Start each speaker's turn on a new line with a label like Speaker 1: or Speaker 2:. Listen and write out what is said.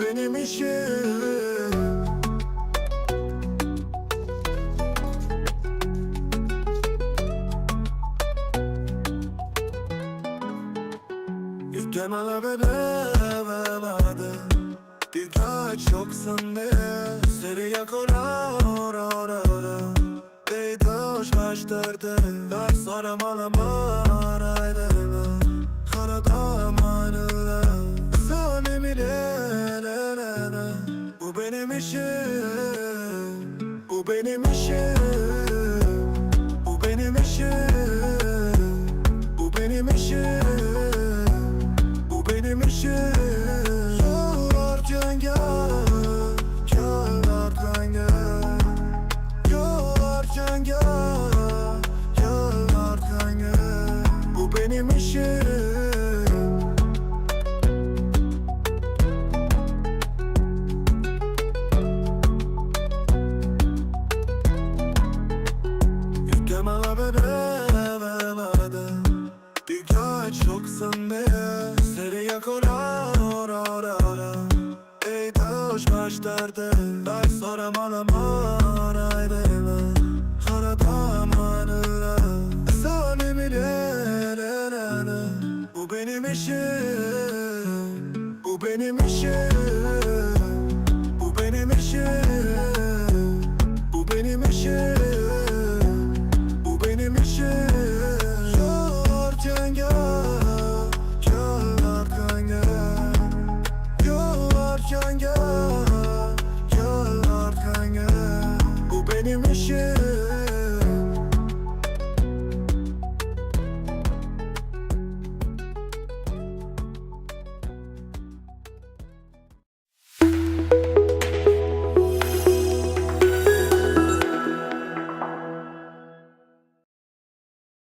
Speaker 1: Benim işim. Yükleme bebe Birkaç yoksan ne Seri yak ora ora ora kaç derde. Dar sarım alama Raydeme Karada manıla Sanem ile benim işim Bu benim işim Bu benim işim Bu benim işim Bu benim işim. Yollar cengar Yollar cengar Yollar cengar Yollar cengar Bu benim işim. beyaz Sería colar, ora, ora, ora Ey taş baş derde? Ders soramam ama Aray beyler Haratam anıra Zalim ilerere Bu benim işim. Bu benim işim. Bu benim işim.